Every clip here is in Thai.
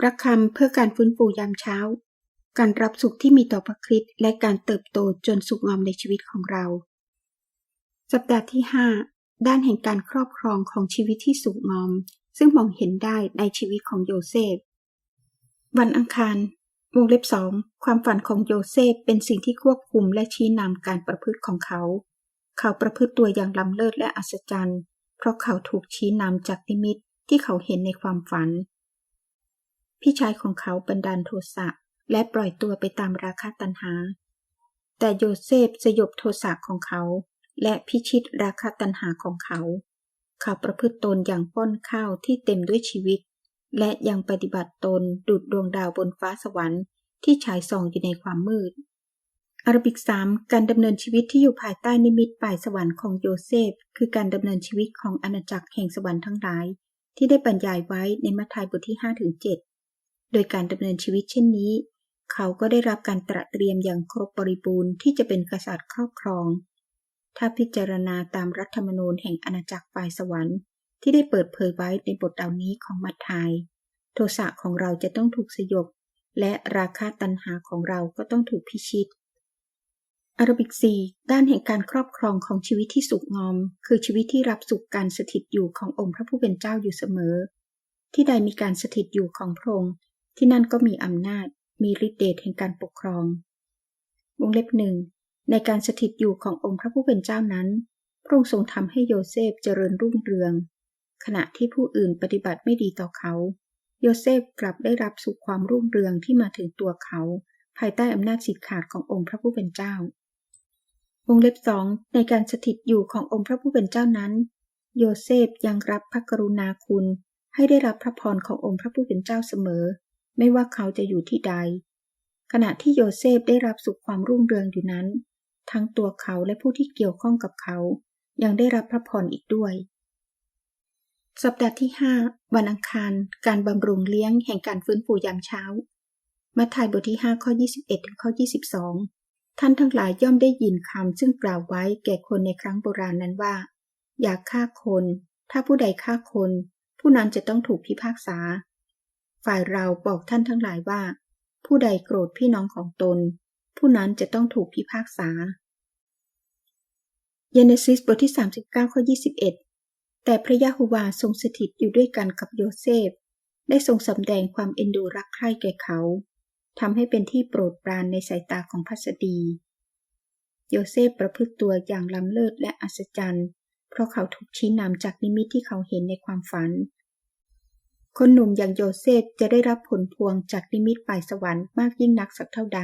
ประคำเพื่อการฟื้นฟูยามเช้า การรับสุขที่มีต่อพระคริสต์และการเติบโตจนสุขงอมในชีวิตของเรา สัปดาห์ที่ 5 ด้านแห่งการครอบครองของชีวิตที่สุขงอม ซึ่งมองเห็นได้ในชีวิตของโยเซฟ วันอังคาร วงเล็บสองความฝันของโยเซฟเป็นสิ่งที่ควบคุมและชี้นำการประพฤติของเขา เขาประพฤติตัวอย่างล้ำเลิศและอัศจรรย์ เพราะเขาถูกชี้นำจากนิมิตที่เขาเห็นในความฝัน พี่ชายของเขาบันดาลโทสะและปล่อยตัวไปตามราคาตันหา แต่โยเซฟสยบโทสะของเขา และพิชิตราคาตันหาของเขา เขาประพฤติตนอย่างป้อนข้าวที่เต็มด้วยชีวิต และยังปฏิบัติตนดุดดวงดาวบนฟ้าสวรรค์ที่ฉายส่องอยู่ในความมืดอารบิกสามการดำเนินชีวิตที่อยู่ภายใต้นิมิตป่ายสวรรค์ของโยเซฟ คือการดำเนินชีวิตของอาณาจักรแห่งสวรรค์ทั้งหลาย ที่ได้บรรยายไว้ในมัทธิวบทที่5ถึง7 โดยการดำเนินชีวิตเช่นนี้ เขาก็ได้รับการตระเตรียมอย่างครบบริบูรณ์ที่จะเป็นกษัตริย์ครอบครอง ถ้าพิจารณาตามรัฐธรรมนูญแห่งอาณาจักรฝ่ายสวรรค์ที่ได้เปิดเผยไว้ในบทเหล่านี้ของมัทธิวโทสะของเราจะต้องถูกสยบ และราคาตันหาของเราก็ต้องถูกพิชิตอารบิกซีด้านแห่งการครอบครองของชีวิตที่สุขงอม คือชีวิตที่รับสุขการสถิตอยู่ขององค์พระผู้เป็นเจ้าอยู่เสมอ ที่ใดมีการสถิตอยู่ของพระองค์ ที่นั่นก็มีอำนาจ มีฤทธิเดชแห่งการปกครอง วงเล็บหนึ่ง ในการสถิตอยู่ขององค์พระผู้เป็นเจ้านั้น พระองค์ทรงทำให้โยเซฟเจริญรุ่งเรือง ขณะที่ผู้อื่นปฏิบัติไม่ดีต่อเขา โยเซฟกลับได้รับสุขความรุ่งเรืองที่มาถึงตัวเขา ภายใต้อำนาจสิทธิขาดขององค์พระผู้เป็นเจ้าวงเล็บสองในการสถิตอยู่ขององค์พระผู้เป็นเจ้านั้น โยเซฟยังรับพระกรุณาคุณให้ได้รับพระพรขององค์พระผู้เป็นเจ้าเสมอ ไม่ว่าเขาจะอยู่ที่ใด ขณะที่โยเซฟได้รับสุขความรุ่งเรืองอยู่นั้น ทั้งตัวเขาและผู้ที่เกี่ยวข้องกับเขา ยังได้รับพระพรอีกด้วย สัปดาห์ที่ 5 วันอังคาร การบำรุงเลี้ยงแห่งการฟื้นฟูยามเช้า มัทธิวบทที่5ข้อ21ถึงข้อ22 ท่านทั้งหลายย่อมได้ยินคำซึ่งกล่าวไว้แก่คนในครั้งโบราณนั้นว่า อย่าฆ่าคน ถ้าผู้ใดฆ่าคน ผู้นั้นจะต้องถูกพิพากษา ฝ่ายเราบอกท่านทั้งหลายว่า ผู้ใดโกรธพี่น้องของตน ผู้นั้นจะต้องถูกพิพากษาเยเนซิสบทที่ 39 ข้อ 21 แต่พระยะโฮวาทรงสถิตอยู่ด้วยกันกับโยเซฟ ได้ทรงสำแดงความเอ็นดูรักใคร่แก่เขาทำให้เป็นที่โปรดปรานในสายตาของพัสดี โยเซฟประพฤติตัวอย่างล้ำเลิศและอัศจรรย์ เพราะเขาถูกชี้นำจากนิมิตที่เขาเห็นในความฝัน คนหนุ่มอย่างโยเซฟจะได้รับผลพวงจากนิมิตฝ่ายสวรรค์มากยิ่งนักสักเท่าใด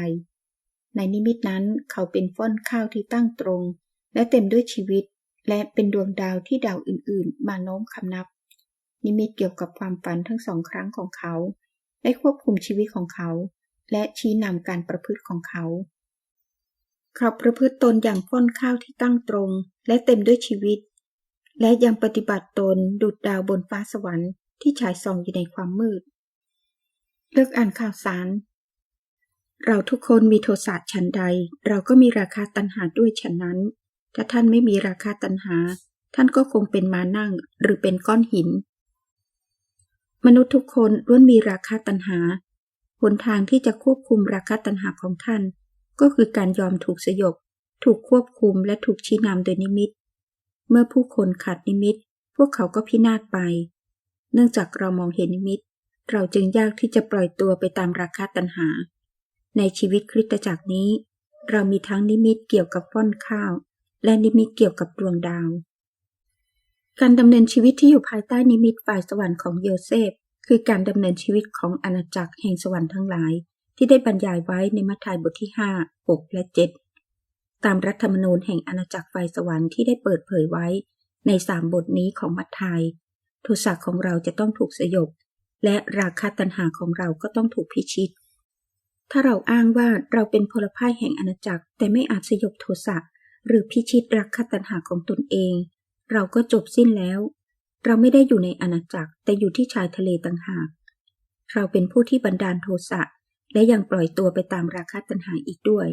ในนิมิตนั้นเขาเป็นฟ้อนข้าวที่ตั้งตรง และเต็มด้วยชีวิต และเป็นดวงดาวที่ดาวอื่นๆ มาโน้มคำนับ นิมิตเกี่ยวกับความฝันทั้งสองครั้งของเขา ได้ควบคุมชีวิตของเขา และชี้นำการประพฤติของเขา เขาประพฤติตนอย่างฟ้อนข้าวที่ตั้งตรง และเต็มด้วยชีวิต และยังปฏิบัติตนดุดดาวบนฟ้าสวรรค์ ที่ฉายส่องอยู่ในความมืด เลือกอ่านข่าวสาร เราทุกคนมีโทสะฉันใด เราก็มีราคาตัณหาด้วยฉันนั้น ถ้าท่านไม่มีราคาตัณหา ท่านก็คงเป็นมานั่งหรือเป็นก้อนหิน มนุษย์ทุกคนล้วนมีราคาตัณหา หนทางที่จะควบคุมราคาตัณหาของท่าน ก็คือการยอมถูกสยบ ถูกควบคุมและถูกชี้นำโดยนิมิต เมื่อผู้คนขาดนิมิตพวกเขาก็พินาศไป เนื่องจากเรามองเห็นนิมิต เราจึงยากที่จะปล่อยตัวไปตามราคาตัณหา ในชีวิตคริสตจักรนี้ เรามีทั้งนิมิตเกี่ยวกับฟ้อนข้าว และนิมิตเกี่ยวกับดวงดาว การดำเนินชีวิตที่อยู่ภายใต้นิมิตฝ่ายสวรรค์ของโยเซฟ คือการดำเนินชีวิตของอาณาจักรแห่งสวรรค์ทั้งหลาย ที่ได้บรรยายไว้ในมัทธิวบทที่ 5 6 และ 7 ตามรัฐธรรมนูญแห่งอาณาจักรฝ่ายสวรรค์ที่ได้เปิดเผยไว้ในสามบทนี้ของมัทธิว โทสะของเราจะต้องถูกสยบ และราคาตัณหาของเราก็ต้องถูกพิชิต ถ้าเราอ้างว่าเราเป็นพลพ่ายแห่งอาณาจักร แต่ไม่อาจสยบโทสะหรือพิชิตราคาตัณหาของตนเอง เราก็จบสิ้นแล้ว เราไม่ได้อยู่ในอาณาจักรแต่อยู่ที่ชายทะเลต่างหาก เราเป็นผู้ที่บันดาลโทสะและยังปล่อยตัวไปตามราคาตัณหาอีกด้วย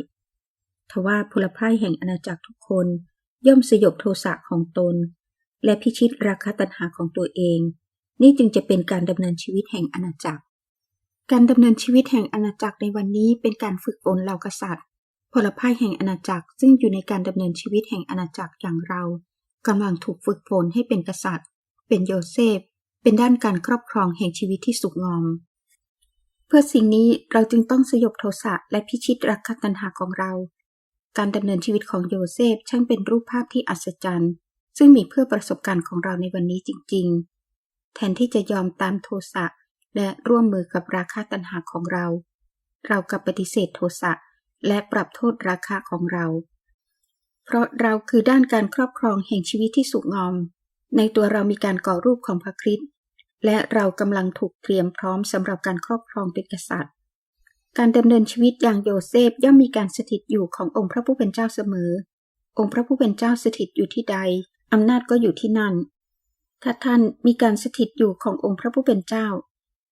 ทว่าพลพ่ายแห่งอาณาจักรทุกคนย่อมสยบโทสะของตน และพิชิตราคาตัณหาของตัวเอง นี่จึงจะเป็นการดำเนินชีวิตแห่งอาณาจักร การดำเนินชีวิตแห่งอาณาจักรในวันนี้เป็นการฝึกฝนเหล่ากษัตริย์ พลพ่ายแห่งอาณาจักรซึ่งอยู่ในการดำเนินชีวิตแห่งอาณาจักรอย่างเรากำลังถูกฝึกฝนให้เป็นกษัตริย์ เป็นโยเซฟ เป็นด้านการครอบครองแห่งชีวิตที่สุขงอม เพื่อสิ่งนี้เราจึงต้องสยบโทสะและพิชิตรักตัณหาของเรา การดำเนินชีวิตของโยเซฟช่างเป็นรูปภาพที่อัศจรรย์ ซึ่งมีเพื่อประสบการณ์ของเราในวันนี้จริง ๆ แทนที่จะยอมตามโทสะและร่วมมือกับราคาตัณหาของเรา เรากลับปฏิเสธโทสะและปรับโทษราคาของเรา เพราะเราคือด้านการครอบครองแห่งชีวิตที่สุขงอม ในตัวเรามีการก่อรูปของพระคริสต์และเรากำลังถูกเตรียมพร้อมสำหรับการครอบครองเป็นกษัตริย์ การดำเนินชีวิตอย่างโยเซฟย่อมมีการสถิตอยู่ขององค์พระผู้เป็นเจ้าเสมอ องค์พระผู้เป็นเจ้าสถิตอยู่ที่ใด อำนาจก็อยู่ที่นั่น ถ้าท่านมีการสถิตอยู่ขององค์พระผู้เป็นเจ้า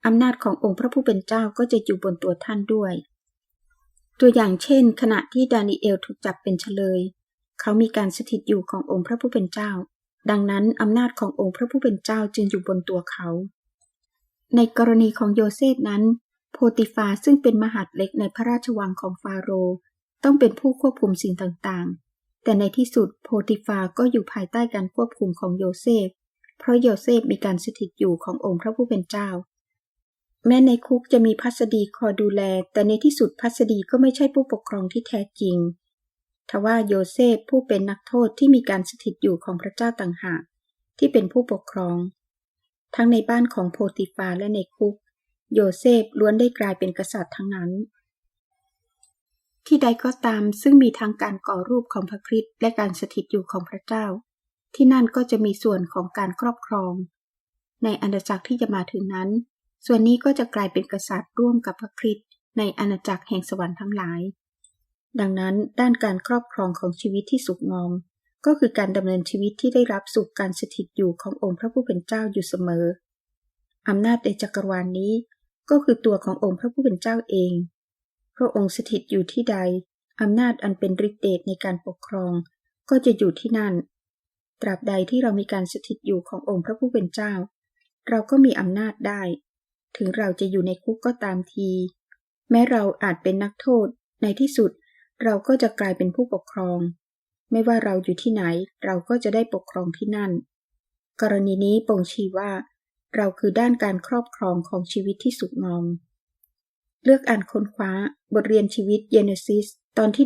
อำนาจขององค์พระผู้เป็นเจ้าก็จะอยู่บนตัวท่านด้วย ตัวอย่างเช่น ขณะที่ดานิเอลถูกจับเป็นเฉลย เขามีการสถิตอยู่ขององค์พระผู้เป็นเจ้า ดังนั้นอำนาจขององค์พระผู้เป็นเจ้าจึงอยู่บนตัวเขา ในกรณีของโยเซฟนั้น โพติฟาซึ่งเป็นมหาดเล็กในพระราชวังของฟาโรห์ต้องเป็นผู้ควบคุมสิ่งต่างๆ แต่ในที่สุดโพติฟาก็อยู่ภายใต้การควบคุมของโยเซฟ เพราะโยเซฟมีการสถิตอยู่ขององค์พระผู้เป็นเจ้า แม้ในคุกจะมีพัสดีคอยดูแล แต่ในที่สุดพัสดีก็ไม่ใช่ผู้ปกครองที่แท้จริง ทว่าโยเซฟผู้เป็นนักโทษที่มีการสถิตอยู่ของพระเจ้าต่างหาก ที่เป็นผู้ปกครอง ทั้งในบ้านของโพติฟาและในคุก โยเซฟล้วนได้กลายเป็นกษัตริย์ทั้งนั้น ที่ใดก็ตามซึ่งมีทางการก่อรูปของพระคริสต์และการสถิตอยู่ของพระเจ้า ที่นั่นก็จะมีส่วนของการครอบครอง ในอาณาจักรที่จะมาถึงนั้น ส่วนนี้ก็จะกลายเป็นกษัตริย์ร่วมกับพระคริสต์ในอาณาจักรแห่งสวรรค์ทั้งหลาย ดังนั้นด้านการครอบครองของชีวิตที่สุขงอมก็คือการดำเนินชีวิตที่ได้รับสุขการสถิตอยู่ขององค์พระผู้เป็นเจ้าอยู่เสมออำนาจในจักรวาลนนี้ ก็คือตัวขององค์พระผู้เป็นเจ้าเอง พระองค์สถิตอยู่ที่ใด อำนาจอันเป็นฤทธิเดชในการปกครอง ก็จะอยู่ที่นั่น ตราบใดที่เรามีการสถิตอยู่ขององค์พระผู้เป็นเจ้า เราก็มีอำนาจได้ ถึงเราจะอยู่ในคุกก็ตามที แม้เราอาจเป็นนักโทษ ในที่สุด เราก็จะกลายเป็นผู้ปกครอง ไม่ว่าเราอยู่ที่ไหน เราก็จะได้ปกครองที่นั่น กรณีนี้ปงชีว่า เราคือด้านการครอบครองของชีวิตที่สุขงอม เลือกอ่านค้นคว้า บทเรียนชีวิตเยเนซิส ตอนที่